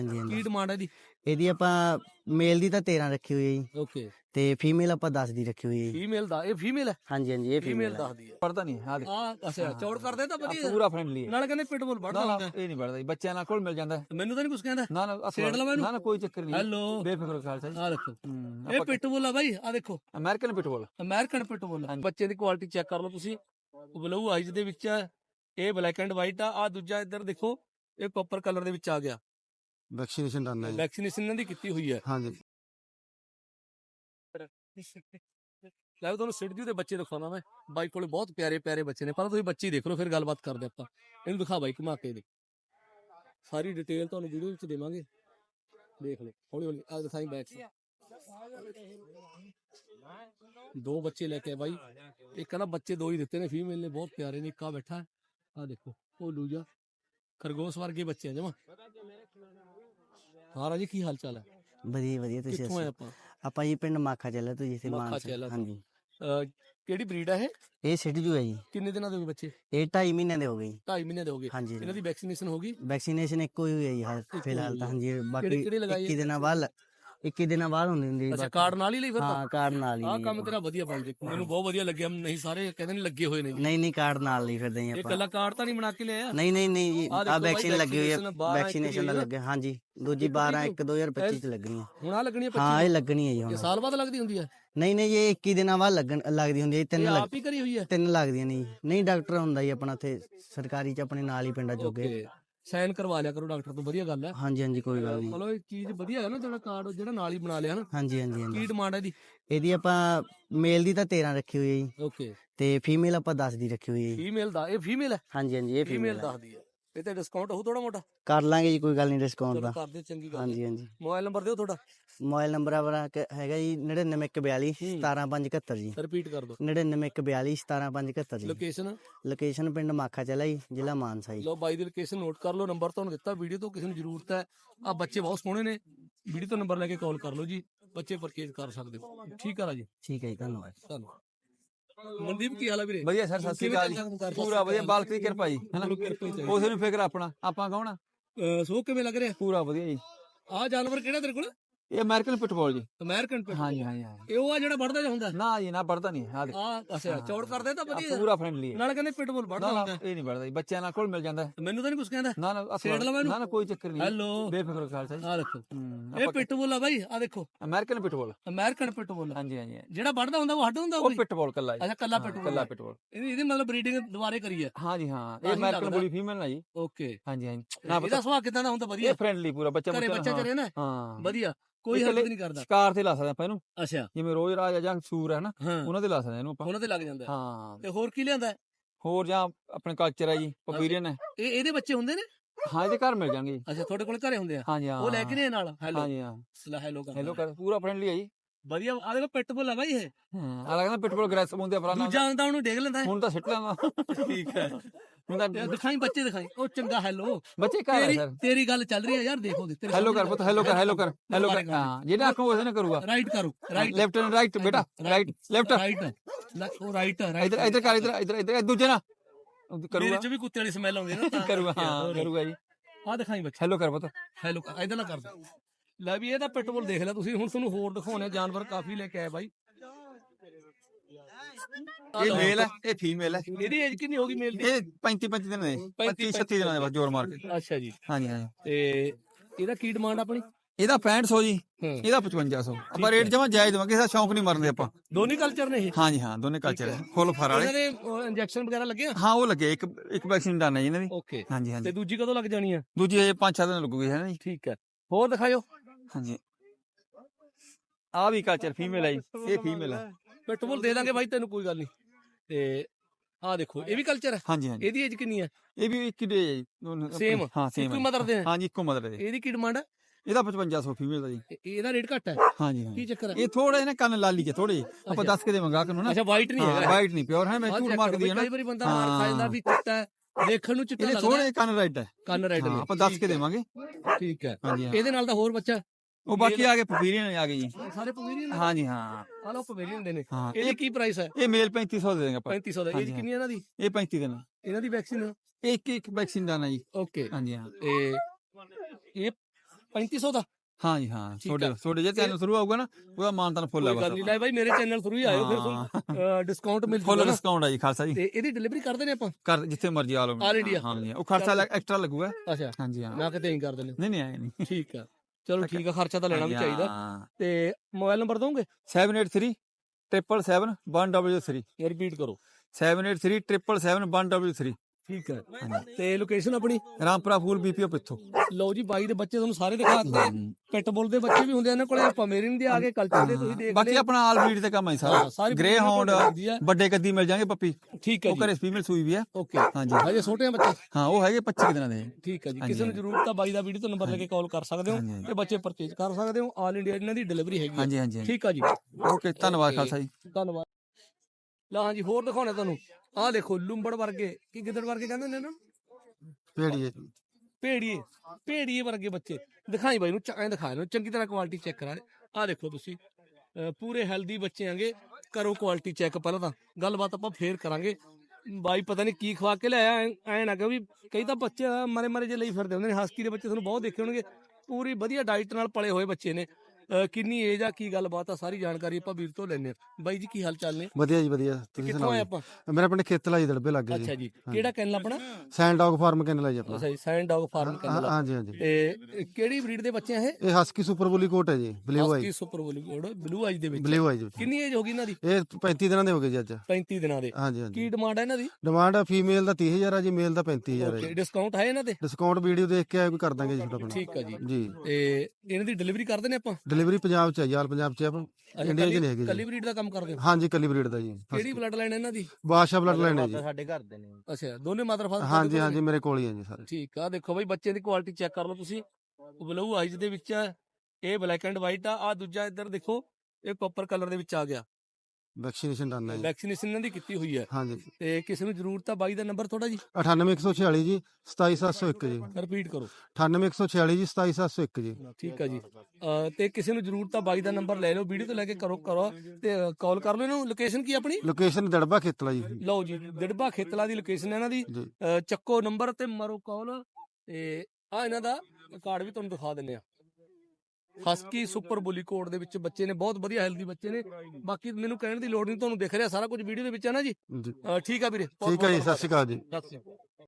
ਹਾਂਜੀ ਹਾਂਜੀ। ਕੀ ਡਿਮਾਂਡ ਹੈ ਦੀ ਇਹਦੀ ਆਪਾਂ ਮੇਲ ਦੀ ਤਾਂ 13 ਰੱਖੀ ਹੋਈ ਹੈ ਜੀ। ਓਕੇ ਤੇ ਫੀਮੇਲ ਆਪਾਂ 10 ਦੀ ਰੱਖੀ ਹੋਈ ਹੈ ਜੀ। ਫੀਮੇਲ ਦਾ ਇਹ ਫੀਮੇਲ ਹੈ? ਹਾਂਜੀ ਹਾਂਜੀ ਇਹ ਫੀਮੇਲ ਫੀਮੇਲ ਦੱਸਦੀ ਹੈ। ਪੜਦਾ ਨਹੀਂ ਹਾਂ ਆ ਅੱਛਾ ਚੌੜ ਕਰਦੇ ਤਾਂ ਵਧੀਆ। ਪੂਰਾ ਫ੍ਰੈਂਡਲੀ ਹੈ। ਨਾਲ ਕਹਿੰਦੇ ਪਿਟਬੁਲ ਨਾ ਵੜਦਾ ਨਾ ਹੁੰਦਾ ਇਹ ਨਹੀਂ ਪੜਦਾ ਜੀ ਬੱਚਿਆਂ ਨਾਲ ਕੋਲ ਮਿਲ ਜਾਂਦਾ ਹੈ। ਮੈਨੂੰ ਤਾਂ ਨਹੀਂ ਕੁਝ ਕਹਿੰਦਾ। ਨਾ ਨਾ ਆਹ ਛੇੜ ਲਵਾਂ ਇਹਨੂੰ? ਨਾ ਨਾ ਕੋਈ ਚੱਕਰ ਨਹੀਂ। ਹੈਲੋ ਬੇਫਿਕਰ ਖਾਲਸਾ ਜੀ। ਆ ਦੇਖੋ। ਹੂੰ, ਇਹ ਆਪਾਂ ਪਿਟਬੁਲ ਆ ਬਾਈ ਆ ਦੇਖੋ। ਅਮਰੀਕਨ ਪਿਟਬੁਲ ਅਮਰੀਕਨ ਪਿਟਬੁਲ ਬੱਚੇ ਦੀ ਕੁਆਲਿਟੀ ਚੈੱਕ ਕਰ ਲਓ ਤੁਸੀਂ। ਬਲੂ ਆਈਜ਼ ਦੇ ਵਿੱਚ ਹੈ ਇਹ ਬਲੈਕ ਐਂਡ ਵਾਈਟ ਆ ਆ ਦੂਜਾ ਇੱਧਰ ਦੇਖੋ ਇਹ ਕਾਪਰ ਕਲਰ ਦੇ ਵਿੱਚ ਆ ਗਿਆ। ਵੈਕਸੀਨੇਸ਼ਨ ਡਨ ਹੈ ਜੀ। ਵੈਕਸੀਨੇਸ਼ਨ ਇਹਨਾਂ ਦੀ ਕੀਤੀ ਹੋਈ ਹੈ। ਹਾਂਜੀ। ਲੈ ਤੁਹਾਨੂੰ ਸਿੱਧੂ ਦੇ ਬੱਚੇ ਦਿਖਾਉਣਾ ਮੈਂ। ਬਾਈ ਕੋਲੇ ਬਹੁਤ ਪਿਆਰੇ ਪਿਆਰੇ ਬੱਚੇ ਨੇ। ਪਹਿਲਾਂ ਤੁਸੀਂ ਬੱਚੇ ਹੀ ਦੇਖ ਲਓ ਫਿਰ ਗੱਲਬਾਤ ਕਰਦੇ ਆਪਾਂ। ਇਹਨੂੰ ਦਿਖਾ ਬਾਈ ਘੁਮਾ ਕੇ ਦੇ ਸਾਰੀ ਡਿਟੇਲ ਤੁਹਾਨੂੰ ਵੀਡੀਓ ਵਿੱਚ ਦੇਵਾਂਗੇ। ਦੇਖ ਲਓ ਹੌਲੀ ਹੌਲੀ। ਆ ਦਿਖਾਈ ਬੈਕ ਦੋ ਬੱਚੇ ਲੈ ਕੇ ਆਏ ਬਾਈ। ਇੱਕ ਕਹਿੰਦਾ ਬੱਚੇ ਦੋ ਹੀ ਦਿੱਤੇ ਨੇ ਫੀਮੇਲ ਨੇ। ਬਹੁਤ ਪਿਆਰੇ ਨੇ ਇੱਕ ਬੈਠਾ ਆ ਦੇਖੋ ਉਹ ਲੂਜਾ ਖਰਗੋਸ਼ ਵਰਗੇ ਬੱਚੇ ਆ ਜਮਾ। ਹਾਂ ਰਾਜੀ ਕੀ ਹਾਲ ਚਾਲ ਹੈ? ਵਧੀਆ ਵਧੀਆ ਤੁਸੀਂ ਕਿੱਥੋਂ ਆਏ ਦੱਸੋ? ਆਪਾਂ? ਆਪਾਂ ਜੀ ਪਿੰਡ ਮਾਖਾ ਚੱਲਾ ਤੁਸੀਂ ਇੱਥੇ ਮਾਖਾ ਮਾਨਸਾ ਚਹਿਲਾ ਤੋਂ। ਹਾਂਜੀ। ਅਹ ਕਿਹੜੀ ਬਰੀਡ ਹੈ ਇਹ? ਇਹ ਸਿਟੀ ਜੂ ਹੈ ਜੀ। ਕਿੰਨੇ ਦਿਨਾਂ ਦੇ ਹੋ ਗਏ ਬੱਚੇ? ਇਹ 2.5 ਮਹੀਨਿਆਂ ਦੇ ਹੋ ਗਏ ਜੀ। 2.5 ਮਹੀਨੇ ਦੇ ਹੋ ਗਏ। ਹਾਂਜੀ ਇਹਨਾਂ ਦੀ ਵੈਕਸੀਨੇਸ਼ਨ ਹੋ ਗਈ? ਵੈਕਸੀਨੇਸ਼ਨ ਇੱਕੋ ਹੀ ਹੋਈ ਹੈ ਜੀ ਹਾਲ ਫਿਲਹਾਲ ਤਾਂ ਹਾਂਜੀ ਬਾਕੀ ਕਿਹੜੀ ਲਗਾਈ 21 ਦਿਨਾਂ ਬਾਅਦ 21 ਦਿਨਾਂ ਬਾਅਦ ਹੁੰਦੀ ਹੁੰਦੀ ਜੀ ਅੱਛਾ ਬਾਕੀ। ਕਾਰਡ ਨਾਲ ਹੀ ਲਈ ਫਿਰ ਹਾਂ ਕਾਰਡ ਨਾਲ ਹੀ ਜੀ ਕੰਮ। ਤੇਰਾ ਵਧੀਆ ਬਣ ਜੇ। ਮੈਨੂੰ ਬਹੁਤ ਵਧੀਆ ਲੱਗਿਆ ਨਹੀਂ ਸਾਰੇ ਕਹਿੰਦੇ ਨੇ ਲੱਗੇ ਹੋਏ ਨੇ। ਜੀ ਨਹੀਂ ਨਹੀਂ ਕਾਰਡ ਨਾਲ ਲਈ ਫਿਰਦੇ ਜੀ ਇਹ ਆਪਾਂ। ਕੱਲਾ ਕਾਰਡ ਤਾਂ ਨਹੀਂ ਬਣਾ ਕੇ ਲਿਆਇਆ? ਨਹੀਂ ਨਹੀਂ ਨਹੀਂ ਆਹ ਆ ਦੇਖੋ ਵੈਕਸੀਨ ਲੱਗੀ ਹੋਈ ਹੈ vaccination ਬਾਰਾਂ ਇੱਕ ਵੈਕਸੀਨੇਸ਼ਨ ਦਾ ਹੈ। ਲੱਗਿਆ। ਹਾਂਜੀ ਦੂਜੀ ਇੱਕ 12 ਤਰੀਕ 1 2025 ਚ ਲੱਗਣੀ ਹੈ ਹੁਣ ਆ ਲੱਗਣੀ ਹੈ ਹਾਂ 25 ਇਹ ਲੱਗਣੀ ਹੈ ਜੀ ਇਹ ਹੁਣ ਸਾਲ ਬਾਅਦ ਲੱਗਦੀ ਹੁੰਦੀ ਹੈ ਨਹੀਂ ਨਹੀਂ ਇਹ 21 ਦਿਨਾਂ ਬਾਅਦ ਲੱਗਣ ਲੱਗਦੀ ਹੁੰਦੀ ਹੈ ਜੀ, ਤਿੰਨ ਇਹ ਲੱਗ ਆਪ ਹੀ ਕਰੀ ਹੋਈ ਹੈ ਤਿੰਨ ਲੱਗਦੀਆਂ ਨਹੀਂ ਨਹੀਂ ਡਾਕਟਰ ਹੁੰਦਾ ਜੀ ਆਪਣਾ ਇੱਥੇ ਸਰਕਾਰੀ ਚ ਆਪਣੇ ਨਾਲ ਹੀ ਪਿੰਡਾਂ ਜੋਗੇ ਓਕੇ। ਸਾਈਨ ਕਰਵਾ ਲਿਆ ਕਰੋ ਡਾਕਟਰ ਤੋਂ ਵਧੀਆ ਗੱਲ ਹੈ। ਹਾਂਜੀ ਹਾਂਜੀ ਕੋਈ ਗੱਲ ਨਹੀਂ। ਮਤਲਬ ਇਹ ਚੀਜ਼ ਵਧੀਆ ਹੈ ਨਾ ਜਿਹੜਾ ਕਾਰਡ ਜਿਹੜਾ ਨਾਲ ਹੀ ਬਣਾ ਲਿਆ ਨਾ। ਹਾਂਜੀ ਹਾਂਜੀ ਹਾਂਜੀ। ਕੀ ਡਿਮਾਂਡ ਹੈ ਦੀ ਇਹਦੀ ਆਪਾਂ ਮੇਲ ਦੀ ਤਾਂ 13 ਰੱਖੀ ਹੋਈ ਹੈ ਜੀ। ਓਕੇ ਤੇ ਫੀਮੇਲ ਆਪਾਂ 10 ਦੀ ਰੱਖੀ ਹੋਈ ਹੈ ਜੀ। ਫੀਮੇਲ ਦਾ ਇਹ ਫੀਮੇਲ ਹੈ? ਹਾਂਜੀ ਹਾਂਜੀ ਇਹ ਫੀਮੇਲ ਫੀਮੇਲ ਦੱਸਦੀ ਹੈ। ਇਹ ਤੇ ਡਿਸਕਾਊਂਟ ਹੋਊ ਥੋੜਾ ਮੋਟਾ। ਕਰ ਲਾਂਗੇ ਜੀ ਕੋਈ ਗੱਲ ਨਹੀਂ ਡਿਸਕਾਊਂਟ ਚਲੋ ਦਾ। ਕਰ ਦਿਓ ਚੰਗੀ ਗੱਲ ਹਾਂਜੀ ਹਾਂਜੀ। ਮੋਬਾਈਲ ਨੰਬਰ ਦਿਓ ਤੁਹਾਡਾ ਮੋਬਾਈਲ ਨੰਬਰ ਆਪਣਾ ਕ- ਹੈਗਾ ਜੀ 99142 ਹੂੰ। 17571 ਜੀ। ਰਿਪੀਟ ਕਰ ਦਿਓ। 99142 17571 ਜੀ। ਲੋਕੇਸ਼ਨ ਲੋਕੇਸ਼ਨ ਪਿੰਡ ਮਾਖਾ ਚਲਾ ਜੀ ਜ਼ਿਲ੍ਹਾ ਮਾਨਸਾ ਜੀ। ਲਓ ਬਾਈ ਦੀ ਲੋਕੇਸ਼ਨ ਨੋਟ ਕਰ ਲਓ ਨੰਬਰ ਤੁਹਾਨੂੰ ਦਿੱਤਾ। ਵੀਡੀਓ ਤੋਂ ਕਿਸੇ ਨੂੰ ਜ਼ਰੂਰਤ ਹੈ ਆ ਬੱਚੇ ਬਹੁਤ ਸੋਹਣੇ ਨੇ। ਵੀਡੀਓ ਤੋਂ ਨੰਬਰ ਲੈ ਕੇ ਕਾਲ ਕਰ ਲਓ ਜੀ। ਬੱਚੇ ਪਰਚੇਜ਼ ਕਰ ਸਕਦੇ ਹੋ। ਠੀਕ ਆ ਰਾਜੀ। ਠੀਕ ਹੈ ਜੀ ਧੰਨਵਾਦ। ਧੰਨਵਾਦ। ਮਨਦੀਪ ਕੀ ਹਾਲ ਹੈ ਵੀਰੇ? ਵਧੀਆ ਸਰ ਸਤਿ ਸ੍ਰੀ ਅਕਾਲ ਜੀ। ਪੂਰਾ ਵਧੀਆ ਬਾਲਕ ਦੀ ਕਿਰਪਾ ਜੀ ਹੈਨਾ ਉਸੇ ਨੂੰ ਫਿਕਰ ਆਪਣਾ। ਆਪਾਂ ਕੌਣ ਆ? ਸੋ ਕਿਵੇਂ ਲੱਗ ਰਿਹਾ? ਪੂਰਾ ਵਧੀਆ ਜੀ। ਆ ਜਾਨਵਰ ਕਿਹੜਾ ਤੇਰੇ ਕੋਲ? ਇਹ ਅਮਰੀਕਨ ਪਿਟਬੁਲ ਜੀ। ਅਮਰੀਕਨ ਪਿਟ ਹਾਂਜੀ ਹਾਂਜੀ ਹਾਂਜੀ। ਇਹ ਉਹ ਆ ਜਿਹੜਾ ਵੜਦਾ ਜਿਹਾ ਹੁੰਦਾ? ਨਾ ਜੀ ਨਾ ਪੜਦਾ ਨਹੀਂ ਹਾਂ ਆ ਅੱਛਾ ਚੌੜ ਕਰਦੇ ਤਾਂ ਵਧੀਆ। ਪੂਰਾ ਫ੍ਰੈਂਡਲੀ ਹੈ। ਨਾਲ ਕਹਿੰਦੇ ਪਿਟਬੁਲ ਨਾ ਨਾ ਹੁੰਦਾ। ਇਹ ਨਹੀਂ ਪੜਦਾ ਜੀ ਬੱਚਿਆਂ ਨਾਲ ਕੋਲ ਮਿਲ ਜਾਂਦਾ ਹੈ। ਮੈਨੂੰ ਤਾਂ ਨਹੀਂ ਕੁਝ ਕਹਿੰਦਾ। ਨਾ ਨਾ ਛੇੜ ਲਵਾਂ ਇਹਨੂੰ? ਨਾ ਨਾ ਕੋਈ ਚੱਕਰ ਨਹੀਂ। ਹੈਲੋ ਬੇਫਿਕਰ ਖਾਲਸਾ ਜੀ। ਆ ਦੇਖੋ। ਹੂੰ, ਇਹ ਆਪਾਂ ਪਿਟਬੁਲ ਆ ਬਾਈ ਆ ਦੇਖੋ। ਅਮਰੀਕਨ ਪਿਟਬੁਲ ਅਮਰੀਕਨ ਪਿਟਬੁਲ ਹਾਂਜੀ ਹਾਂਜੀ ਹਾਂਜੀ। ਜਿਹੜਾ ਵੜਦਾ ਹੁੰਦਾ ਉਹ ਹੱਡ ਹੁੰਦਾ ਉਹ ਪਿਟਬੁਲ ਕੱਲਾ ਜੀ। ਅੱਛਾ ਕੱਲਾ ਹਾਂ, ਪਿਟਬੁਲ ਕੱਲਾ ਪਿਟਬੁਲ ਇਹਦੀ ਇਹਦੀ ਮਤਲਬ ਬਰੀਡਿੰਗ ਦੁਬਾਰੇ ਕਰੀ ਹੈ ਹਾਂਜੀ ਹਾਂ। ਇਹ ਹੀ ਅਮਰੀਕਨ ਲੱਗਦਾ। ਬੁਲੀ ਫੀਮੇਲ ਨਾ ਜੀ। ਓਕੇ ਹਾਂਜੀ ਹਾਂਜੀ। ਨਾ ਇਹਦਾ ਪਤਾ। ਸੁਭਾਅ ਕਿਦਾਂ ਦਾ ਹੁੰਦਾ? ਵਧੀਆ। ਇਹ ਫ੍ਰੈਂਡਲੀ ਪੂਰਾ ਬੱਚਾ ਘਰੇ ਬੱਚਾ ਬੱਚਾ ਚਰੇ ਨਾ। ਹਾਂ। ਵਧੀਆ। ਕੋਈ ਇਕੱਲੇ ਨਹੀਂ ਕਰਦਾ। ਸ਼ਿਕਾਰ ਤੇ ਲਾ ਸਕਦੇ ਆਪਾਂ ਇਹਨੂੰ। ਅੱਛਾ। ਜਿਵੇਂ ਰੋਜ਼ ਰਾਜ ਜਾਂ ਸੂਰ ਹੈ ਨਾ ਉਹਨਾਂ ਤੇ ਲਾ ਸਕਦੇ ਇਹਨੂੰ ਆਪਾਂ। ਉਹਨਾਂ ਤੇ ਲੱਗ ਜਾਂਦਾ। ਹੈ। ਤੇ ਹੋਰ ਕੀ ਲਿਆਂਦਾ? ਹੋਰ ਜਾਂ ਆਪਣੇ ਕਲਚਰ ਹੈ ਜੀ ਪਪੀਰੀਅਨ ਹੈ। ਇਹ ਇਹਦੇ ਬੱਚੇ ਹੁੰਦੇ ਨੇ? ਹਾਂ ਇਹਦੇ ਘਰ ਮਿਲ ਜਾਣਗੇ ਅੱਛਾ ਤੁਹਾਡੇ ਕੋਲ ਘਰੇ ਹੁੰਦੇ ਆ? ਹਾਂਜੀ ਹਾਂ। ਉਹ ਲੈ ਕੇ ਨੇ ਨਾਲ? ਹੈਲੋ ਹਾਂਜੀ ਹਾਂ। ਸਲਾ ਹੈਲੋ ਕਰ ਹੈਲੋ ਕਰ ਪੂਰਾ ਫ੍ਰੈਂਡਲੀ ਹੈ ਜੀ। ਵਧੀਆ ਆ ਦੇਖੋ ਪਿਟਬੁਲ ਆ ਬਾਈ ਇਹ। ਹਾਂ ਆ ਲੱਗਦਾ ਪਿਟਬੁਲ ਗ੍ਰੈਸਪ ਹੁੰਦੇ ਆ ਪੁਰਾਣਾ ਦੂਜਾ ਹੁੰਦਾ ਉਹਨੂੰ ਡੇਗ ਲੈਂਦਾ। ਹੁਣ ਤਾਂ ਸਿੱਟ ਲੈਂਦਾ। ਠੀਕ ਹੈ। ਤੇ ਦਿਖਾਈ ਬੱਚੇ ਦਿਖਾਈ। ਉਹ ਚੰਗਾ ਹੈਲੋ। ਬੱਚੇ ਘਰ ਤੇਰੀ ਸਰ। ਤੇਰੀ ਗੱਲ ਚੱਲ ਰਹੀ ਹੈ ਯਾਰ ਦੇਖੋ ਦੇ ਤੇਰੇ ਹੈਲੋ ਕਰ ਪੁੱਤ ਹੈਲੋ ਕਰ ਹੈਲੋ ਕਰ ਹੈਲੋ ਕਰ। ਹਾਂ ਜਿਹੜਾ ਆਖੋ ਉਸੇ ਨੇ ਕਰੂਗਾ। ਰਾਈਟ ਕਰੋ ਰਾਈਟ ਲੈਫਟ ਐਂਡ ਰਾਈਟ ਬੇਟਾ ਰਾਈਟ ਲੈਫਟ ਰਾਈਟ ਉਹ ਰਾਈਟ ਹੈ ਇਧਰ ਇਧਰ ਕਰ ਇਧਰ ਇਧਰ ਇਧਰ ਦੂਜੇ ਨਾ ਮੇਰੇ ਕਰੂਗਾ। ਚ ਵੀ ਕੁੱਤੇ ਵਾਲੀ ਸਮੈਲ ਆਉਂਦੀ ਨਾ ਤਾਂ ਕਰੂਗਾ ਹਾਂ ਕਰੂਗਾ ਜੀ। ਆ ਦਿਖਾਈ ਬੱਚੇ। ਹੈਲੋ ਕਰ ਪੁੱਤ। ਹੈਲੋ ਇਦਾਂ ਨਾ ਕਰ ਲੈ ਵੀ ਇਹਦਾ ਪਿਟਬੁਲ ਦੇਖ ਲੈ ਤੁਸੀਂ ਹੁਣ ਤੁਹਾਨੂੰ ਹੋਰ ਦਿਖਾਉਣੇ ਜਾਨਵਰ ਕਾਫੀ ਲੈ ਕੇ ਆਏ ਬਾਈ। ਇਹ ਮੇਲ ਹੈ ਇਹ ਫੀਮੇਲ ਹੈ। ਇਹਦੀ ਏਜ ਕਿੰਨੀ ਹੋ ਗਈ ਮੇਲ ਦੀ? ਇਹ 35 35 ਦਿਨ ਦੇ 35 36 ਦਿਨਾਂ ਦੇ ਬਾਅਦ ਜੋਰ ਮਾਰ ਕੇ। ਅੱਛਾ ਜੀ। ਹਾਂਜੀ ਹਾਂਜੀ। ਤੇ ਇਹਦਾ ਕੀ ਡਿਮਾਂਡ ਆਪਣੀ? ਇਹਦਾ 6500 ਜੀ। ਇਹਦਾ 5500 ਆਪਾਂ ਰੇਟ ਜਮਾ ਜਾਇਜ਼ ਦੇਵਾਂਗੇ ਇਹਦਾ ਸ਼ੌਂਕ ਨਹੀਂ ਮਰਦੇ ਆਪਾਂ। ਦੋਨੇ ਕਲਚਰ ਨੇ ਇਹ? ਹਾਂਜੀ ਹਾਂ ਦੋਨੇ ਕਲਚਰ ਫੁੱਲ ਫਰ ਇਹਨਾਂ ਵਾਲੇ ਦੇ ਇੰਜੈਕਸ਼ਨ ਵਗੈਰਾ ਲੱਗੇ ਆ ਹਾਂ ਉਹ ਲੱਗੇ। ਇੱਕ ਇੱਕ ਵੈਕਸੀਨ ਡਨ ਹੈ ਇਹਨਾਂ ਦੀ। ਓਕੇ ਹਾਂਜੀ ਤੇ ਹਾਂਜੀ ਦੂਜੀ ਕਦੋਂ ਲੱਗ ਜਾਣੀ ਆ? ਦੂਜੀ ਇਹ 5-6 ਦਿਨ ਲੱਗੂਗੀ ਹੈ ਨਾ ਜੀ। ਠੀਕ ਹੈ। ਹੋਰ ਦਿਖਾਇਓ। ਹਾਂਜੀ। ਆ ਵੀ ਕਲਚਰ ਫੀਮੇਲ ਹੈ ਜੀ। ਇਹ ਫੀਮੇਲ ਹੈ। ਪਿਟਬੁਲ ਦੇ ਦਾਂਗੇ ਬਾਈ ਤੈਨੂੰ ਕੋਈ ਗੱਲ ਨਹੀਂ ਤੇ ਆਹ ਦੇਖੋ ਇਹ ਵੀ ਕਲਚਰ ਹੈ। ਹਾਂਜੀ ਹਾਂਜੀ। ਇਹਦੀ ਏਜ ਕਿੰਨੀ ਹੈ? ਇਹ ਵੀ ਇੱਕ ਡੇ ਹੈ। ਜੀ ਦੋਨੋਂ Same? ਹਾਂ ਸੇਮ ਇੱਕੋ ਮਦਰ ਦੇ ਆ? ਹਾਂਜੀ ਇੱਕੋ ਮਦਰ ਦੇ ਇਹਦੀ ਕੀ ਡਿਮਾਂਡ ਹੈ? ਇਹਦਾ 5500 ਫੀਮੇਲ ਦਾ ਜੀ। ਇਹ- ਇਹਦਾ ਰੇਟ ਘੱਟ ਹੈ? ਹਾਂਜੀ ਕੀ ਹਾਂ ਚੱਕਰ ਹੈ? ਇਹ ਥੋੜੇ ਨੇ ਕੰਨ ਲਾਲੀ ਕੇ ਥੋੜੇ ਆਪਾਂ ਅੱਛਾ। ਦੱਸ ਕੇ ਦੇਵਾਂਗਾ ਕਿ ਨੂੰ ਨਾ। ਅੱਛਾ ਵਾਈਟ ਨਹੀਂ ਹਾਂ ਹੈਗਾ। ਵਾਈਟ ਨਹੀਂ ਪਿਓਰ ਹੈ। ਮੈਂ ਝੂਠ ਮਾਰ ਕੇ ਦਿਆ ਨਾ ਕਈ ਵਾਰੀ ਬੰਦਾ ਮਾਰ ਖਾ ਜਾਂਦਾ ਵੀ ਚਿੱਟਾ ਹੈ। ਦੇਖਣ ਨੂੰ ਚਿੱਟਾ ਇਹਦੇ ਲੱਗਦਾ। ਥੋੜੇ ਕੰਨ ਰਾਈਟ ਹੈ। ਕੰਨ ਰੈਡ ਹਾਂ ਨੇ। ਆਪਾਂ ਦੱਸ ਕੇ ਦੇਵਾਂਗੇ। ਠੀਕ ਹੈ। ਹਾਂਜੀ ਹਾਂ। ਇਹਦੇ ਨਾਲ ਤਾਂ ਹੋਰ ਬੱਚਾ ਉਹ ਬਾਕੀ ਆ ਗਏ ਪਪੀਰੀਅਨ ਆ ਗਏ ਜੀ ਸਾਰੇ ਪਵੇਰੀਅਨ ਹਾਂਜੀ ਹਾਂ। ਆ ਲੋ ਪਵੇਰੀਅਨ ਦੇ ਨੇ। ਹਾਂ ਇਹਦੀ ਕੀ ਪ੍ਰਾਈਸ ਹੈ? ਇਹ ਮੇਲ 3500 ਦੇ ਦੇਂਗੇ ਆਪਾਂ। 3500 ਦਾ। ਹਾਂਜੀ, ਕਿੰਨੀ ਹੈ। ਇਹਨਾਂ ਦੀ? ਇਹ 35 ਦਿਨ ਇਹਨਾਂ ਦੀ ਵੈਕਸੀਨ ਇਹ ਇੱਕ ਇੱਕ ਵੈਕਸੀਨ ਦਾਣਾ ਜੀ। ਓਕੇ ਹਾਂਜੀ ਹਾਂ। ਤੇ ਇਹ 3500 ਦਾ? ਹਾਂ ਜੀ ਹਾਂ। ਠੀਕ ਤੁਹਾਡੇ ਆ। ਤੁਹਾਡੇ ਜੇ ਚੈਨਲ ਸ਼ੁਰੂ ਆਊਗਾ ਨਾ ਉਹਦਾ ਮਾਨਤਾਨ ਫੁੱਲ ਆ ਕੋਈ ਗੱਲ ਨਹੀਂ ਲੈ ਬਾਈ ਮੇਰੇ ਚੈਨਲ ਥਰੂ ਹੀ ਆਇਓ ਫਿਰ ਤੁਹਾਨੂੰ ਡਿਸਕਾਊਂਟ ਮਿਲ ਫੁੱਲ ਜੂਗਾ ਨਾ। ਡਿਸਕਾਊਂਟ ਆ ਜੀ ਖਾਲਸਾ ਜੀ। ਤੇ ਇਹਦੀ ਡਿਲੀਵਰੀ ਕਰਦੇ ਨੇ ਆਪਾਂ? ਕਰ ਜਿੱਥੇ ਮਰਜ਼ੀ ਆ ਲਓ। All India? ਹਾਂ ਜੀ ਉਹ ਖਰਚਾ ਐਕਸਟਰਾ ਲੱਗੂਗਾ। ਅੱਛਾ। ਹਾਂਜੀ ਹਾਂ। ਮੈਂ ਕਿਤੇ ਹੀ ਕਰ ਦਿੰਦੇ ਨਹੀਂ ਨਹੀਂ ਆਏ ਨਹੀਂ। ਠੀਕ ਆ। ਚਲੋ ਠੀਕ ਆ ਖਰਚਾ ਤਾਂ ਲੈਣਾ ਵੀ ਚਾਹੀਦਾ। ਤੇ ਮੋਬਾਈਲ ਨੰਬਰ ਦੋਗੇ? 783 777 1W3 ਰਿਪੀਟ ਕਰੋ। 783 777 1W3 ਠੀਕ ਹੈ। ਤੇ ਲੋਕੇਸ਼ਨ ਆਪਣੀ ਰਾਮਪੁਰਾ ਫੂਲ ਬੀਪੀਓ ਪਿੱਥੋਂ। ਲਓ ਜੀ ਬਾਈ ਦੇ ਬੱਚੇ ਤੁਹਾਨੂੰ ਸਾਰੇ ਦਿਖਾ ਦਿੱਤੇ ਪਿਟਬੁਲ ਦੇ ਬੱਚੇ ਵੀ ਹੁੰਦੇ ਆ ਇਹਨਾਂ ਕੋਲੇ ਪਮੇਰਿਨ ਦੇ ਆ ਗਏ ਕਲਚਰ ਦੇ ਤੁਸੀਂ ਦੇਖ ਬਾਕੀ ਲਏ ਆਪਣਾ ਆਲ ਬਰੀਡ ਤੇ ਕੰਮ ਹੈ ਹਾਂ, ਸਾਰਾ ਗ੍ਰੇ breed ਹੌਂਡ। ਵੱਡੇ ਕੱਦੀ ਮਿਲ ਜਾਣਗੇ ਪੱਪੀ। ਠੀਕ ਹੈ ਉਹ ਜੀ। ਘਰੇ ਫੀਮੇਲ ਸੂਈ ਵੀ ਹੈ ਓਕੇ ਹਾਂਜੀ। ਹਜੇ ਛੋਟੇ ਆ ਬੱਚੇ। ਹਾਂ ਉਹ ਹੈਗੇ 25 ਕੁ ਦਿਨਾਂ ਦੇ। ਠੀਕ ਹੈ ਜੀ। ਹਾਂਜੀ, ਕਿਸੇ ਨੂੰ ਹਾਂਜੀ। ਜ਼ਰੂਰਤ ਆ ਬਾਈ ਦਾ ਵੀਡੀਓ ਤੋਂ ਨੰਬਰ ਲੈ ਕੇ ਕਾਲ ਕਰ ਸਕਦੇ ਹੋ ਹਾਂਜੀ। ਤੇ ਬੱਚੇ ਪਰਚੇਜ ਕਰ ਸਕਦੇ ਹੋ। ਆਲ ਇੰਡੀਆ ਇਹਨਾਂ ਦੀ ਡਿਲੀਵਰੀ ਹੈਗੀ ਆ। ਹਾਂਜੀ ਹਾਂਜੀ। ਠੀਕ ਆ ਜੀ। ਓਕੇ ਧੰਨਵਾਦ. ਖਾਲਸਾ ਜੀ। ਧੰਨਵਾਦ। ਲਾ ਹਾਂਜੀ ਹੋਰ ਦਿਖਾਉਣੇ ਤੁਹਾਨੂੰ। ਆਹ ਦੇਖੋ ਲੁੰਬੜ ਵਰਗੇ ਕੀ ਗਿੱਦੜ ਵਰਗੇ ਕਹਿੰਦੇ ਨੇ ਇਹਨਾਂ ਨੂੰ? ਭੇੜੀਏ। ਭੇੜੀਏ ਭੇੜੀਏ ਵਰਗੇ ਬੱਚੇ। ਦਿਖਾਈ ਬਾਈ ਨੂੰ ਐਂ ਦਿਖਾ ਇਹਨੂੰ ਚੰਗੀ ਤਰ੍ਹਾਂ ਕੁਆਲਿਟੀ ਚੈੱਕ ਕਰਾ ਆਹ ਦੇਖੋ ਤੁਸੀਂ ਪੂਰੇ ਹੈਲਦੀ ਬੱਚੇ ਆਂਗੇ ਕਰੋ ਕੁਆਲਿਟੀ ਚੈੱਕ ਪਹਿਲਾਂ ਤਾਂ। ਗੱਲਬਾਤ ਆਪਾਂ ਫੇਰ ਕਰਾਂਗੇ। ਬਾਈ ਪਤਾ ਨਹੀਂ ਕੀ ਖਵਾ ਕੇ ਲਿਆਇਆ ਐਂ- ਨਾ ਕਿ ਵੀ ਕਈ ਤਾਂ ਬੱਚੇ ਮਰੇ ਮਰੇ ਜੇ ਲਈ ਫਿਰਦੇ ਹੁੰਦੇ ਨੇ ਹਸਕੀ ਦੇ ਬੱਚੇ ਤੁਹਾਨੂੰ ਬਹੁਤ ਦੇਖੇ ਹੋਣਗੇ। ਪੂਰੀ ਵਧੀਆ ਡਾਈਟ ਨਾਲ ਪਲੇ ਹੋਏ ਬੱਚੇ ਨੇ। ਕਿੰਨੀ ਏਜ ਆ ਕੀ ਗੱਲਬਾਤ ਆ ਸਾਰੀ ਜਾਣਕਾਰੀ ਆਪਾਂ ਵੀਰ ਤੋਂ ਲੈਣੇ ਆ ਬਾਈ ਜੀ ਕੀ ਹਾਲ ਚਾਲ ਨੇ? ਵਧੀਆ ਜੀ ਵਧੀਆ। ਤੁਸੀਂ ਕਿੱਥੋਂ ਸੁਣਾਓ ਆਏ ਜੀ? ਆਪਾਂ? ਮੇਰਾ ਪਿੰਡ ਖੇਤਲਾ ਜੀ ਦੜਬੇ ਲੱਗੇ ਅੱਛਾ ਜੀ। ਜੀ। ਕਿਹੜਾ ਕੈਨਲ ਆਪਣਾ? ਸੈਂਡ ਡੌਗ ਫਾਰਮ ਕਿੰਨ ਜੀ ਆਪਣਾ। ਅੱਛਾ ਜੀ ਸਾਇਨ ਡੌਗ ਫਾਰਮ ਹਾਂ- ਕੈਨਲ ਹਾਂਜੀ ਹਾਂਜੀ। ਤੇ ਕਿਹੜੀ ਬਰੀਡ ਦੇ ਬੱਚੇ ਆ ਇਹ? ਇਹ ਹਸਕੀ ਸੁਪਰ ਬੁਲੀ ਕੋਟ ਹੈ ਜੀ blue eye husky super Bollywood blue eyes ਦੇ ਵਿੱਚ ਬਲੂ ਆਈ ਜੀ ਕਿੰਨੀ ਏਜ ਹੋ ਗਈ ਇਹਨਾਂ ਦੀ? ਇਹ 35 ਦਿਨਾਂ ਦੇ ਹੋ ਗਏ ਜੀ ਅੱਜ। 35 ਦਿਨਾਂ ਦੇ। ਹਾਂਜੀ ਹਾਂਜੀ। ਕੀ ਡਿਮਾਂਡ ਹੈ ਇਹਨਾਂ ਦੀ? ਡਿਮਾਂਡ ਆ ਫੀਮੇਲ ਦਾ 30000 ਆ ਜੀ ਮੇਲ ਦਾ 35000 ਹੈ ਜੀ। ਡਿਸਕਾਊਂਟ ਹੈ ਇਹਨਾਂ ਤੇ? ਡਿਸਕਾਊਂਟ ਵੀਡੀਓ ਦੇਖ ਕੇ ਆਏ ਕੋਈ ਕਰ ਦਾਂਗੇ ਜੀ ਤੁਹਾਡਾ ਠੀਕ ਆ ਜੀ। ਜੀ। ਤੇ ਇਹਨਾਂ ਦੀ ਡਿਲੀਵਰੀ ਕਰਦੇ ਨੇ ਆਪਾਂ? ਡਿਲੀਵਰੀ ਪੰਜਾਬ ਚ ਹੈ ਯਾਰ ਪੰਜਾਬ ਚ ਆਪਾਂ ਇੰਡੀਆ ਚ ਨਹੀਂ ਹੈਗੀ ਕੱਲੀ ਜੀ। ਬਰੀਡ ਦਾ ਕੰਮ ਕਰਦੇ ਹੋ? ਹਾਂਜੀ ਕੱਲੀ ਬਰੀਡ ਦਾ ਜੀ ਕਿਹੜੀ ਬਲੱਡ ਲਾਈਨ ਇਹਨਾਂ ਦੀ? ਬਾਦਸ਼ਾਹ ਬਲੱਡ ਲਾਈਨ ਹੈ ਜੀ। ਸਾਡੇ ਘਰ ਦੇ ਨੇ ਅੱਛਾ ਦੋਨੇ ਮਦਰ ਫਾਦਰ ਹਾਂਜੀ ਹਾਂਜੀ ਮੇਰੇ ਕੋਲ ਹੀ ਹੈ ਜੀ ਸਾਰੇ। ਠੀਕ ਆ ਦੇਖੋ ਬਈ ਬੱਚੇ ਦੀ ਕੁਆਲਿਟੀ ਚੈੱਕ ਕਰ ਲਓ ਤੁਸੀਂ। ਬਲੂ ਆਈਜ਼ ਦੇ ਵਿੱਚ ਆ ਇਹ ਬਲੈਕ ਐਂਡ ਵਾਈਟ ਆ ਆ ਦੂਜਾ ਇੱਧਰ ਦੇਖੋ ਇਹ ਕਾਪਰ ਕਲਰ ਦੇ ਵਿੱਚ ਆ ਗਿਆ। ਵੈਕਸੀਨੇਸ਼ਨ ਡਨ ਹੈ ਜੀ। ਵੈਕਸੀਨੇਸ਼ਨ ਇਹਨਾਂ ਦੀ ਕੀਤੀ ਹੋਈ ਹੈ। ਹਾਂਜੀ। ਤੇ ਕਿਸੇ ਨੂੰ ਜ਼ਰੂਰਤ ਆ ਬਾਈ ਦਾ ਨੰਬਰ ਥੋੜਾ ਜੀ? 98146 ਜੀ 27701 ਜੀ। ਰਿਪੀਟ ਕਰੋ। 98146 ਜੀ 27701 ਜੀ। ਠੀਕ ਆ ਜੀ। ਅਹ ਤੇ ਕਿਸੇ ਨੂੰ ਜ਼ਰੂਰਤ ਆ ਬਾਈ ਦਾ ਨੰਬਰ ਲੈ ਲਓ ਵੀਡੀਓ ਤੋਂ ਲੈ ਕੇ ਕਰੋ ਕਰੋ। ਤੇ ਕਾਲ ਕਰ ਲਓ ਇਹਨੂੰ। ਲੋਕੇਸ਼ਨ ਕੀ ਆ ਆਪਣੀ? ਲੋਕੇਸ਼ਨ ਦੜਬਾ ਖੇਤਲਾ ਜੀ। ਲਓ ਜੀ ਦਿੜਬਾ ਖੇਤਲਾ ਦੀ ਲੋਕੇਸ਼ਨ ਹੈ ਇਹਨਾਂ ਦੀ। ਅਹ ਚੱਕੋ ਨੰਬਰ ਤੇ ਮਾਰੋ ਕਾਲ ਤੇ ਆ ਇਹਨਾਂ ਦਾ ਕਾਰਡ ਵੀ ਤੁਹਾਨੂੰ ਦਿਖਾ ਦਿੰਨੇ ਆ। ਹਸਕੀ ਸੁਪਰ ਬੁਲੀ ਕੋਡ ਦੇ ਵਿੱਚ ਬੱਚੇ ਨੇ ਬਹੁਤ ਵਧੀਆ ਹੈਲਦੀ ਬੱਚੇ ਨੇ। ਬਾਕੀ ਮੈਨੂੰ ਕਹਿਣ ਦੀ ਲੋੜ ਨਹੀਂ ਤੁਹਾਨੂੰ ਦਿਖ ਰਿਹਾ ਸਾਰਾ ਕੁਝ ਵੀਡੀਓ ਦੇ ਵਿੱਚ ਹੈ ਨਾ ਜੀ? ਠੀਕ ਆ ਵੀਰੇ। ਬਹੁਤ ਠੀਕ ਹੈ ਜੀ ਬਹੁਤ ਸਤਿ ਸ਼੍ਰੀ ਅਕਾਲ ਜੀ। ਧੰਨਵਾਦ। ਸਤਿ ਸ਼੍ਰੀ ਅਕਾਲ।